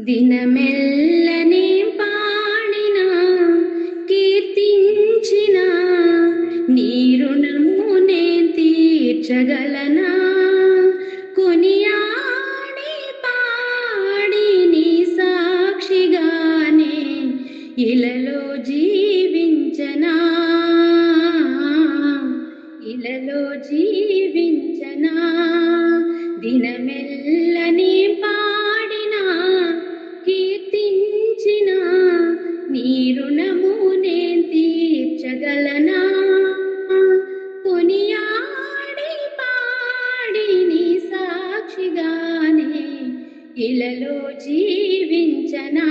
దినమెల్లనే పాడినా కీర్తించిన నీ రుణము నే తీర్చగలనా? కొనియాడి పాడి నీ సాక్షిగానే ఇలలో జీవించనా? ఇలలో జీవించనా? దినమెల్లని ఇలలో జీవించనా?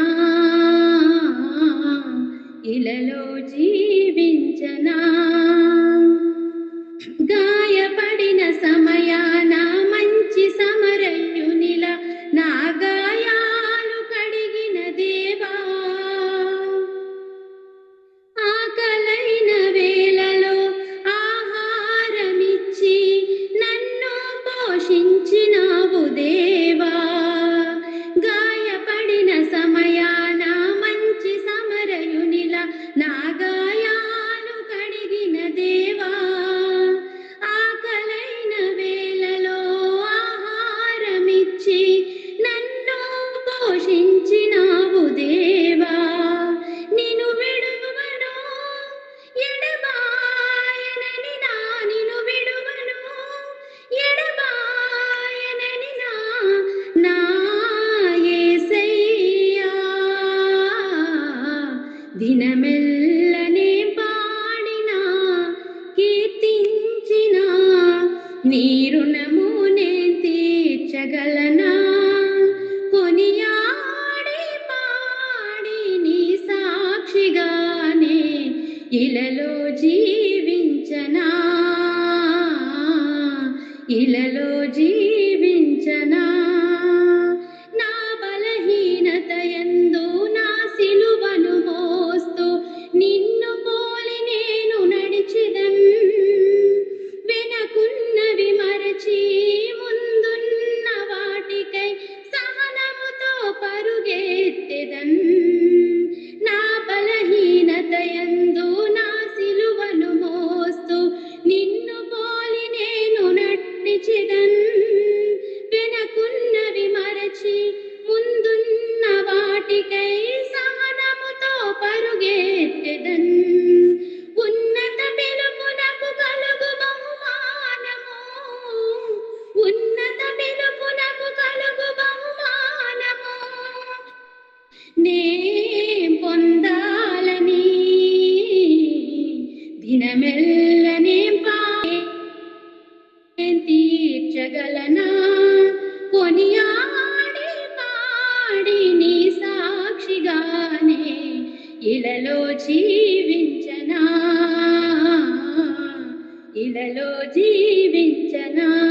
ఇలలో జీవించనా? గాయపడిన సమయాన మంచి సమరయునిల నా గాయాలు కడిగిన దేవా? ఆకలైన వేళలో ఆహారమిచ్చి నన్ను పోషించి ఇలలో జీవించనా? ఇలలో జీవించనా? నా బలహీనత ఎందు నా సిలువను మోస్తూ నిన్ను పోలి నేను నడిచిదన్ వెనకున్నవి మరచి ముందున్న వాటికై సహనముతో పరుగెత్తెదన్ పరుగెత్తెదన్ ఉన్నత పిలుపునకు కలుగు బహుమానము. ఉన్నత పిలుపునకు కలుగు బహుమానము. నే ఇలలో జీవించనా? ఇలలో జీవించనా?